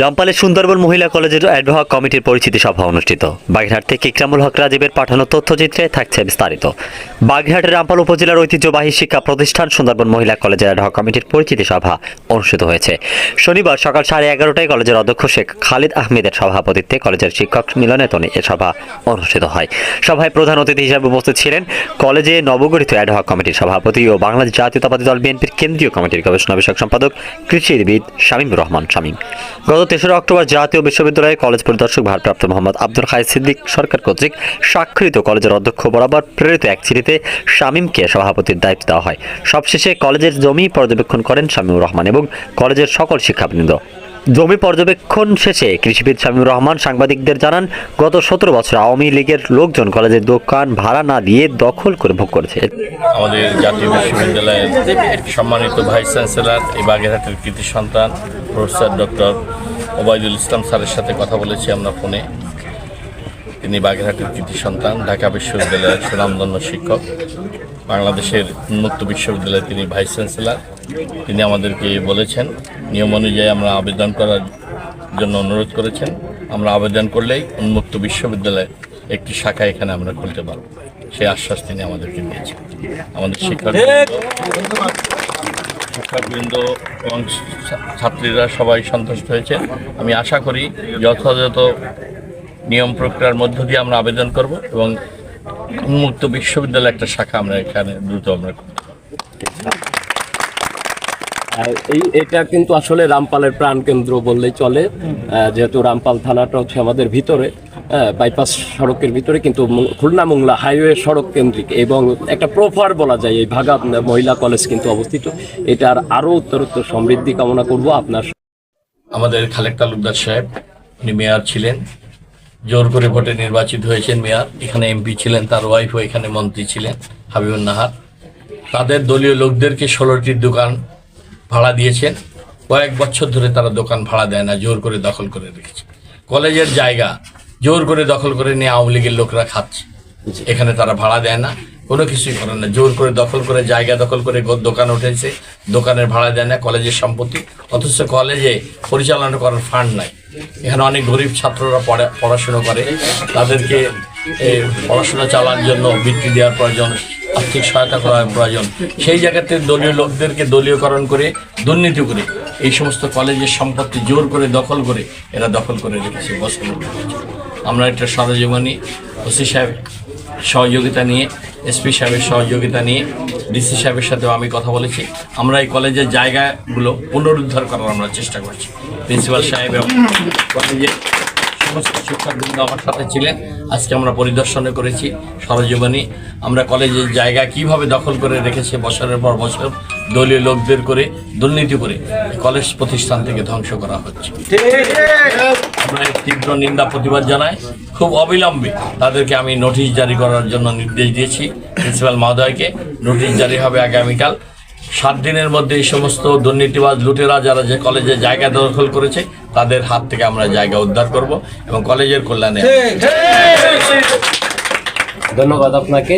রামপালের সুন্দরবন মহিলা কলেজের অ্যাডভক কমিটির পরিচিতি সভা অনুষ্ঠিত। বাগেরহাট থেকে ইকরামুল হক রাজীবের পাঠানো তথ্যচিত্রে থাকছে বিস্তারিত। বাগেরহাটের রামপাল উপজেলার ঐতিহ্যবাহী শিক্ষা প্রতিষ্ঠান সুন্দরবন মহিলা কলেজের অ্যাডভক কমিটির পরিচিতি সভা অনুষ্ঠিত হয়েছে। শনিবার সকাল সাড়ে এগারোটায় কলেজের অধ্যক্ষ শেখ খালিদ আহমেদের সভাপতিত্বে কলেজের শিক্ষক মিলনায়তনে এ সভা অনুষ্ঠিত হয়। সভায় প্রধান অতিথি হিসেবে উপস্থিত ছিলেন কলেজে নবগঠিত অ্যাডহক কমিটির সভাপতি ও বাংলাদেশ জাতীয়তাবাদী দল বিএনপির কেন্দ্রীয় কমিটির গবেষণা বিষয়ক সম্পাদক কৃষিবিদ শামীম রহমান শামীম। গত তেসরা অক্টোবর জাতীয় বিশ্ববিদ্যালয়ে কলেজ পরিদর্শক ভারপ্রাপ্ত মোহাম্মদ আব্দুল খাই সিদ্দিক সরকার কর্তৃক স্বাক্ষরিত কলেজের অধ্যক্ষ বরাবর প্রেরিত এক চিঠিতে শামীমকে সভাপতির দায়িত্ব দেওয়া হয়। সবশেষে কলেজের জমি পর্যবেক্ষণ করেন শামীমুর রহমান এবং কলেজের সকল শিক্ষাবৃন্দ। জমি পর্যবেক্ষণ শেষে কৃষিবিদ শামীম রহমান সাংবাদিকদের জানান, গত সতেরো বছর আওয়ামী লীগের লোকজন কলেজের দোকান ভাড়া না দিয়ে দখল করে ভোগ করেছে। আমাদের জাতীয় বিশ্ববিদ্যালয়ের সম্মানিত ভাইস চ্যান্সেলর, এই বাগেরহাটের কৃতি সন্তান, প্রফেসর ডক্টর ওবায়দুল ইসলাম স্যারের সাথে কথা বলেছি আমরা ফোনে। তিনি বাগেরহাটের কৃতি সন্তান, ঢাকা বিশ্ববিদ্যালয়ের সুনামধন্য শিক্ষক। বাংলাদেশের উন্মুক্ত বিশ্ববিদ্যালয়ে তিনি ভাইস চ্যান্সেলার। তিনি আমাদেরকে বলেছেন, নিয়ম অনুযায়ী আমরা আবেদন করার জন্য অনুরোধ করেছেন। আমরা আবেদন করলেই উন্মুক্ত বিশ্ববিদ্যালয়ে একটি শাখা এখানে আমরা খুলতে পারব। সেই আশ্বাস তিনি আমাদেরকে দিয়েছেন। আমাদের শিক্ষক শিক্ষকবৃন্দ এবং ছাত্রীরা সবাই সন্তুষ্ট হয়েছে। আমি আশা করি যথাযথ নিয়ম প্রক্রিয়ার মধ্য দিয়ে আমরা আবেদন করব এবং উন্মুক্ত বিশ্ববিদ্যালয় একটা শাখা আমরা এখানে দ্রুত আমরা করব। এই এটা কিন্তু আসলে রামপালের প্রাণকেন্দ্র বললেই চলে। যেহেতু রামপাল থানাটা হচ্ছে আমাদের ভিতরে বাইপাস সড়কের ভিতরে কিন্তু খুলনা মোংলা হাইওয়ে সড়ক কেন্দ্রিক এবং একটা প্রফার বলা যায় এই ভাগা মহিলা কলেজ কিন্তু অবস্থিত। এটার আরও উত্তরোত্তর সমৃদ্ধি কামনা করব আপনার আমাদের খালেক তালুকদার সাহেব উনি মেয়র ছিলেন। জোর করে ভোটে নির্বাচিত হয়েছেন মেয়র। এখানে এমপি ছিলেন, তার ওয়াইফও এখানে মন্ত্রী ছিলেন হাবিবুল নাহার। তাদের দলীয় লোকদেরকে ষোলোটির দোকান ভাড়া দিয়েছেন। কয়েক বছর ধরে তারা দোকান ভাড়া দেয় না, জোর করে দখল করে রেখেছে। কলেজের জায়গা, জোর করে দখল করে নিয়ে আওয়ামী লীগের লোকরা খাচ্ছে। এখানে তারা ভাড়া দেয় না। কোনো কিছুই করে না। জোর করে দখল করে জায়গা দখল করে দোকান উঠেছে। দোকানের ভাড়া দেয় না, কলেজের সম্পত্তি। অথচ কলেজে পরিচালনা করার ফান্ড নাই। এখানে অনেক গরিব ছাত্ররা পড়া পড়াশুনো করে। তাদেরকে পড়াশোনা চালানোর জন্য বৃত্তি দেওয়ার প্রয়োজন, আর্থিক সহায়তা করার প্রয়োজন। সেই জায়গাতে দলীয় লোকদেরকে দলীয়করণ করে, দুর্নীতি করে, এই সমস্ত কলেজের সম্পত্তি জোর করে দখল করে এরা দখল করে রেখেছে বছর আমরা একটা সরজীবনী ওসি সাহেব সহযোগিতা নিয়ে এসপি সাহেবের সহযোগিতা নিয়ে ডিসি সাহেবের সাথেও আমি কথা বলেছি। আমরা এই কলেজের জায়গাগুলো পুনরুদ্ধার করার আমরা চেষ্টা করছি। প্রিন্সিপাল সাহেব এবং কলেজের সমস্ত শিক্ষকবৃন্দ আমার সাথে ছিলেন। আজকে আমরা পরিদর্শনে করেছি সরজীবনী। আমরা কলেজের জায়গা কীভাবে দখল করে রেখেছে বছরের পর বছর, দলীয় লোকদের করে, দুর্নীতি করে কলেজ প্রতিষ্ঠান থেকে ধ্বংস করা হচ্ছে। আমরা তীব্র নিন্দা, প্রতিবাদ জানাই। খুব অবিলম্বে তাদেরকে আমি নোটিশ জারি করার জন্য নির্দেশ দিয়েছি। প্রিন্সিপাল মহোদয়কে নোটিশ জারি হবে আগামীকাল। সাত দিনের মধ্যে এই সমস্ত দুর্নীতিবাজ লুটেরা যারা যে কলেজে জায়গা দখল করেছে তাদের হাত থেকে আমরা জায়গা উদ্ধার করব এবং কলেজের কল্যাণে ধন্যবাদ আপনাকে।